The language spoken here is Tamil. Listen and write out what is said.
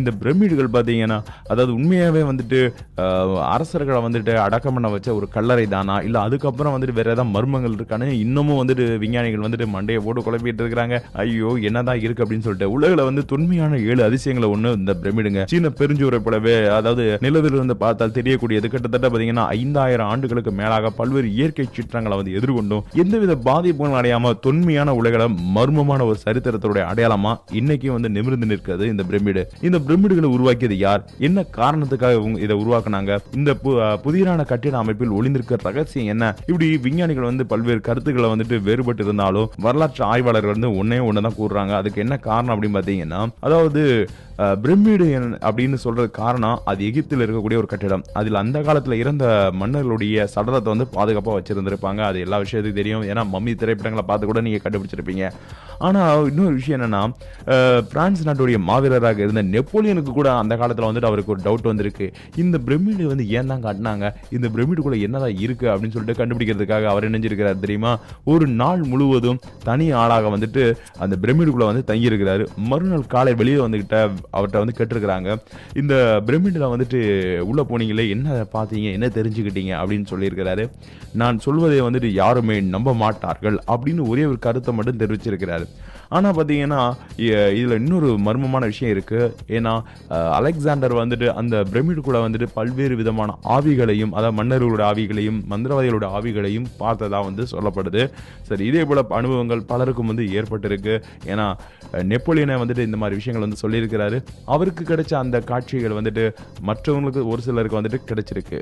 இந்த பிரமிடுகள் பார்த்தீங்கன்னா அதாவது உண்மையாகவே வந்துட்டு அரசர்களை வந்துட்டு அடக்கம் பண்ண வச்ச ஒரு கல்லறை தானா? இல்லை அதுக்கப்புறம் வந்துட்டு வேற ஏதாவது மர்மங்கள் இருக்கான்னு இன்னமும் வந்துட்டு விஞ்ஞானிகள் வந்துட்டு மண்டையை போட்டு குழப்பிட்டு இருக்கிறாங்க. ஐயோ என்னதான் இருக்கு அப்படின்னு சொல்லிட்டு. உலகில் வந்து தொன்மையான ஏழு அதிசயங்களை ஒன்று இந்த பிரமிடுங்க. சீன பெருஞ்சுவரை போலவே அதாவது நிலவிலிருந்து பார்த்தால் தெரியக்கூடியது கிட்டத்தட்ட பார்த்தீங்கன்னா ஐந்தாயிரம் ஆண்டுகளுக்கு மேலாக பல்வேறு இயற்கை சீற்றங்களை வந்து எதிர்கொண்டும் எந்தவித பாதிப்புகளும் அடையாம தொன்மையான உலகில் மர்மமான ஒரு சரித்திரத்தோட அடையாளமா இன்னைக்கு வந்து நிமிர்ந்து நிற்கிறது இந்த பிரமிடு. இந்த பிரமிடுகளை உருவாக்கியது யார்? என்ன காரணத்துக்காக இவங்க இதை உருவாக்குனாங்க? இந்த பு- புதிரான கட்டிட அமைப்பில் ஒளிந்திருக்கிற ரகசியம் என்ன? இப்படி விஞ்ஞானிகள் வந்து பல்வேறு கருத்துக்களை வந்துட்டு வேறுபட்டு இருந்தாலும் வரலாற்று ஆய்வாளர்கள் வந்து ஒன்னே ஒண்ணுதான் கூறுறாங்க. அதுக்கு என்ன காரணம் அப்படின்னு பாத்தீங்கன்னா அதாவது பிரமிடு அப்படின்னு சொல்றது காரணம் அது எகிப்தில் இருக்கக்கூடிய ஒரு கட்டிடம். அதில் அந்த காலத்தில் இருந்த மன்னர்களுடைய சடலத்தை வந்து பாதுகாப்பாக வச்சிருந்திருப்பாங்க. அது எல்லா விஷயத்துக்கும் தெரியும். ஏன்னா மம்மி திரைப்படங்களை பார்த்து கூட நீங்கள் கண்டுபிடிச்சிருப்பீங்க. ஆனால் இன்னொரு விஷயம் என்னன்னா பிரான்ஸ் நாட்டுடைய மாவீரராக இருந்த நெப்போலியனுக்கு கூட அந்த காலத்தில் வந்துட்டு அவருக்கு ஒரு டவுட் வந்திருக்கு. இந்த பிரமிடு வந்து ஏன் தான் காட்டினாங்க? இந்த பிரமிடுக்குள்ள என்னதான் இருக்கு அப்படின்னு சொல்லிட்டு கண்டுபிடிக்கிறதுக்காக அவர் நினைஞ்சிருக்கிறார் தெரியுமா? ஒரு நாள் முழுவதும் தனி ஆளாக வந்துட்டு அந்த பிரமிடுக்குள்ள வந்து தங்கியிருக்கிறாரு. மறுநாள் காலை வெளியே வந்துகிட்ட அவர்கிட்ட வந்து கேட்டிருக்கிறாங்க. இந்த பிரமிடில் வந்துட்டு உள்ளே போனீங்களே என்ன பார்த்தீங்க என்ன தெரிஞ்சுக்கிட்டீங்க அப்படின்னு சொல்லியிருக்கிறாரு. நான் சொல்வதை வந்துட்டு யாருமே நம்ப மாட்டார்கள் அப்படின்னு ஒரே ஒரு கருத்தை மட்டும் தெரிவிச்சிருக்கிறாரு. ஆனால் பார்த்தீங்கன்னா இதில் இன்னொரு மர்மமான விஷயம் இருக்குது ஏன்னா அலெக்சாண்டர் வந்துட்டு அந்த பிரமிடுக்குள்ளே வந்துட்டு பல்வேறு விதமான ஆவிகளையும் அதாவது மன்னர்களோட ஆவிகளையும் மந்திரவாதிகளோட ஆவிகளையும் பார்த்ததா வந்து சொல்லப்படுது. சரி இதே போல் அனுபவங்கள் பலருக்கும் வந்து ஏற்பட்டிருக்கு. ஏன்னா நெப்போலியனை வந்துட்டு இந்த மாதிரி விஷயங்கள் வந்து சொல்லியிருக்கிறாரு. அவருக்கு கிடைச்ச அந்த காட்சிகள் வந்துட்டு மற்றவங்களுக்கு ஒரு சிலருக்கு வந்துட்டு கிடைச்சிருக்கு.